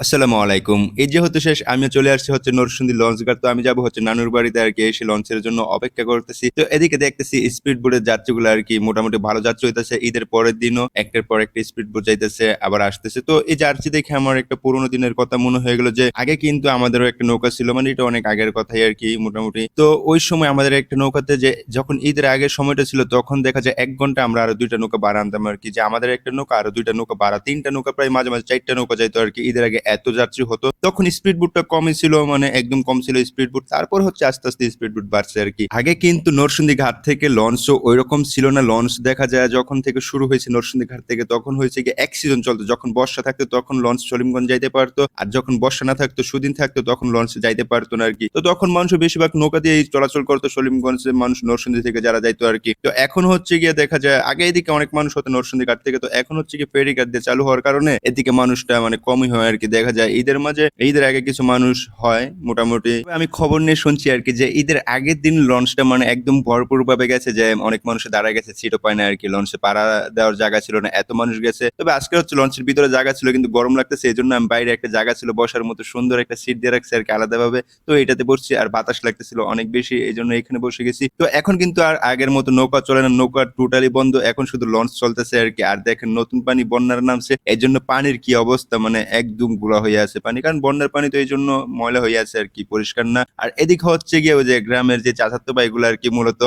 আসসালামু আলাইকুম। এই যেহেতু শেষ আমি চলে আসছি হচ্ছে নরসিংদী লঞ্চ ঘাট। তো আমি যাব হচ্ছে নানুর বাড়িতে আর কি, এসে লঞ্চের জন্য অপেক্ষা করতেছি। তো এদিকে দেখতেছি স্পিড বোটের যাত্রীগুলো আর কি মোটামুটি ভালো যাত্রী হইতেছে। ঈদের পরের দিনও একটার পর একটা স্পিড বোট যাইতেছে, আবার আসতেছে। তো এই যাত্রী দেখে আমার একটা পুরোনো দিনের কথা মনে হয়ে গেল যে, আগে কিন্তু আমাদেরও একটা নৌকা ছিল মানে এটা অনেক আগের কথাই আর কি মোটামুটি। তো ওই সময় আমাদের একটা নৌকাতে যে, যখন ঈদের আগের সময়টা ছিল, তখন দেখা যায় এক ঘণ্টা আমরা আরও দুইটা নৌকা বাড়া আনতাম আর কি। যে আমাদের একটা নৌকা, আরও দুইটা নৌকা বাড়া, তিনটা নৌকা, প্রায় মাঝে মাঝে চারটা নৌকা যাইতো আর কি। ঈদের আগে এত যাত্রী হতো। তখন স্পিড বুটটা কমই ছিল মানে একদম কম ছিল স্পিড বুট তারপর হচ্ছে আস্তে আস্তে স্পিড বুট বাড়ছে আর কি। আগে কিন্তু নরসিংদী ঘাট থেকে লঞ্চও ওই রকম ছিল না। লঞ্চ দেখা যায় যখন থেকে শুরু হয়েছে নরসিংদী ঘাট থেকে, তখন হয়েছে কি এক সিজন চলতো। যখন বর্ষা থাকতো, তখন লঞ্চ সলিমগঞ্জ যাইতে পারতো। আর যখন বর্ষা না থাকতো, সুদিন থাকতো, তখন লঞ্চ যাইতে পারতো না আর কি। তো তখন মানুষ বেশিরভাগ নৌকা দিয়ে চলাচল করতো সলিমগঞ্জের মানুষ নরসিংদী থেকে যারা যাইতো আর কি। তো এখন হচ্ছে গিয়ে দেখা যায়, আগে এদিকে অনেক মানুষ হতো নরসিংদী ঘাট থেকে। তো এখন হচ্ছে কি ফেরি ঘাট দিয়ে চালু হওয়ার কারণে এদিকে মানুষটা মানে কমই হয় আর কি। দেখা যায়। ঈদের মাঝে, ঈদের আগে কিছু মানুষ হয় মোটামুটি। আমি খবর নিয়ে শুনছি আর কি যে, ঈদের আগের দিন লঞ্চটা মানে একদম ভরপুর ভাবে গেছে যে, অনেক মানুষ দাঁড়ায় গেছে, সিটও পায় না আর কি। লঞ্চে পাড়া দেওয়ার জায়গা ছিল না, এত মানুষ গেছে। তবে আজকে হচ্ছে লঞ্চের ভিতরে জায়গা ছিল, কিন্তু গরম লাগতেছে এই জন্য আমি বাইরে একটা জায়গা ছিল, বসার মতো সুন্দর একটা সিট দিয়ে রাখছি আর কি, আলাদাভাবে। তো এটাতে বসছি আর বাতাস লাগতেছিল অনেক বেশি এই জন্য এখানে বসে গেছি। তো এখন কিন্তু আর আগের মতো নৌকা চলে না, নৌকা টোটালি বন্ধ, এখন শুধু লঞ্চ চলতেছে আর কি। আর দেখেন নতুন পানি, বন্যার নামছে এই জন্য পানির কি অবস্থা মানে একদম গুলা হয়ে আছে পানি। কারণ বন্যার পানি তো এই জন্য ময়লা হয়ে আছে আর কি, পরিষ্কার না। আর এদিকে হচ্ছে গিয়ে ওই যে গ্রামের যে চাচাতো ভাইগুলো আর কি মূলত,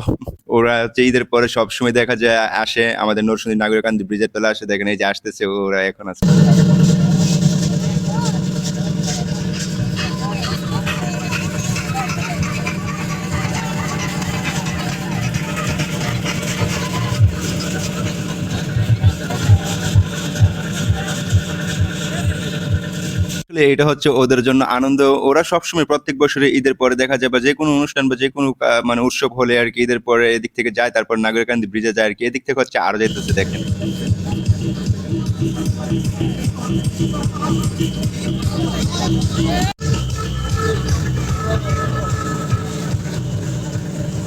ওরা হচ্ছে ঈদের পরে সবসময় দেখা যায়, আসে। আমাদের নরসিংদী নাগরিকান্দি ব্রিজের তলা আসে। দেখেন এই যে আসতেছে, ওরা এখন আছে। আসলে এটা হচ্ছে ওদের জন্য আনন্দ। ওরা সবসময় প্রত্যেক বছরে ঈদের পরে দেখা যায় বা যে কোনো অনুষ্ঠান বা যে কোনো মানে উৎসব হলে আর কি ঈদের পরে এদিক থেকে যায়, তারপর নাগরিকান্দি ব্রিজে যায় আর কি। এদিক থেকে হচ্ছে আরও যাইতেছে দেখেন।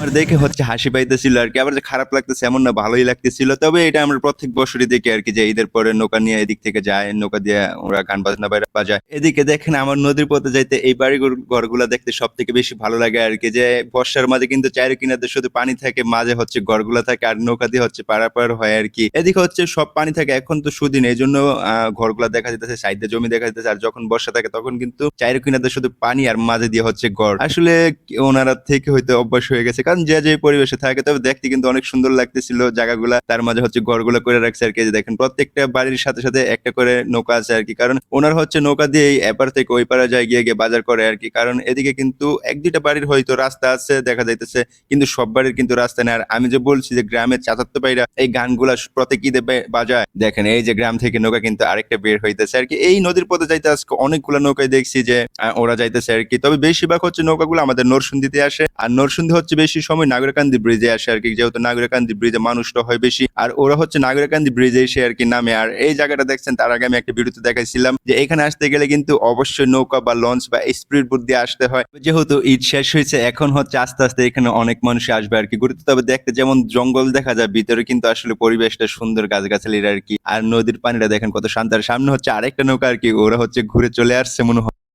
আমার দেখে হচ্ছে হাসি পাইতেছিল আর কি। আবার যে খারাপ লাগতেছে এমন না, ভালোই লাগতেছিল। তবে এটা আমরা প্রত্যেক বছরই দেখি আর কি যে ঈদের পরে নৌকা নিয়ে এদিক থেকে যায়, নৌকা দিয়ে ওরা গান বাজনা বাইরে বাজায়। এদিকে দেখেন আমার নদীর পথে যাইতে এই বাড়ি ঘরগুলা দেখতে সব থেকে বেশি ভালো লাগে আর কি। যে বর্ষার মাঝে কিন্তু চারি কিনাতে শুধু পানি থাকে, মাঝে হচ্ছে ঘরগুলা থাকে আর নৌকা দিয়ে হচ্ছে পারাপার হয় আর কি। এদিকে হচ্ছে সব পানি থাকে, এখন তো সুদিন এই জন্য ঘরগুলা দেখা যেতেছে সাইডে জমি দেখা যেতেছে আর যখন বর্ষা থাকে তখন কিন্তু চারি কিনাতে শুধু পানি আর মাঝে দিয়ে হচ্ছে ঘর। আসলে ওনারা থেকে হয়তো অভ্যাস হয়ে গেছে। কারণ যে যে পরিবেশে থাকে, তবে দেখতে কিন্তু অনেক সুন্দর লাগতেছিল জায়গাগুলা। তার মাঝে হচ্ছে ঘরগুলো করে রাখছে আর কি দেখেন, প্রত্যেকটা বাড়ির সাথে সাথে একটা করে নৌকা আছে আর কি। কারণ ওনার হচ্ছে নৌকা দিয়ে এপার থেকে ওই পারে যায়, গিয়ে গিয়ে বাজার করে আর কি। কারণ এদিকে কিন্তু এক দুইটা বাড়ির হয়তো রাস্তা আছে, দেখা যাইতেছে, কিন্তু সব বাড়ির কিন্তু রাস্তা নেই। আর আমি যে বলছি যে গ্রামের চাচাত্ত ভাইরা এই গানগুলা প্রত্যেক ঈদে বাজায়। দেখেন, এই যে গ্রাম থেকে নৌকা কিন্তু আরেকটা বের হইতেছে আর কি। এই নদীর পথে যাইতে আজকে অনেকগুলো নৌকায় দেখছি যে ওরা যাইতেছে আর কি। তবে বেশিরভাগ হচ্ছে নৌকাগুলো আমাদের নরসিংদীতে আসে। আর নরসিংদী হচ্ছে বেশি সময় নাগরিকান্দি ব্রিজে আসে আর কি, যেহেতু নাগরিকান্দি ব্রিজে মানুষটা হয় বেশি। আর ওরা হচ্ছে নাগরিকান্দি ব্রিজে এসে আর কি নামে। আর এই জায়গাটা দেখছেন, তার আগে আমি একটা ভিডিওতে দেখাইছিলাম যে এখানে আসতে গেলে কিন্তু অবশ্যই নৌকা বা লঞ্চ বা স্পিড বোট দিয়ে আসতে হয়। যেহেতু ঈদ শেষ হয়েছে, এখন হচ্ছে আস্তে আস্তে এখানে অনেক মানুষ আসবে আর কি। ঘুরতে তবে দেখতে যেমন জঙ্গল দেখা যায়, ভিতরে কিন্তু আসলে পরিবেশটা সুন্দর গাছগাছালির আর কি। আর নদীর পানিটা দেখেন কত শান্ত। আর সামনে হচ্ছে আরেকটা নৌকা আর কি, ওরা হচ্ছে ঘুরে চলে আসছে মনে হয়।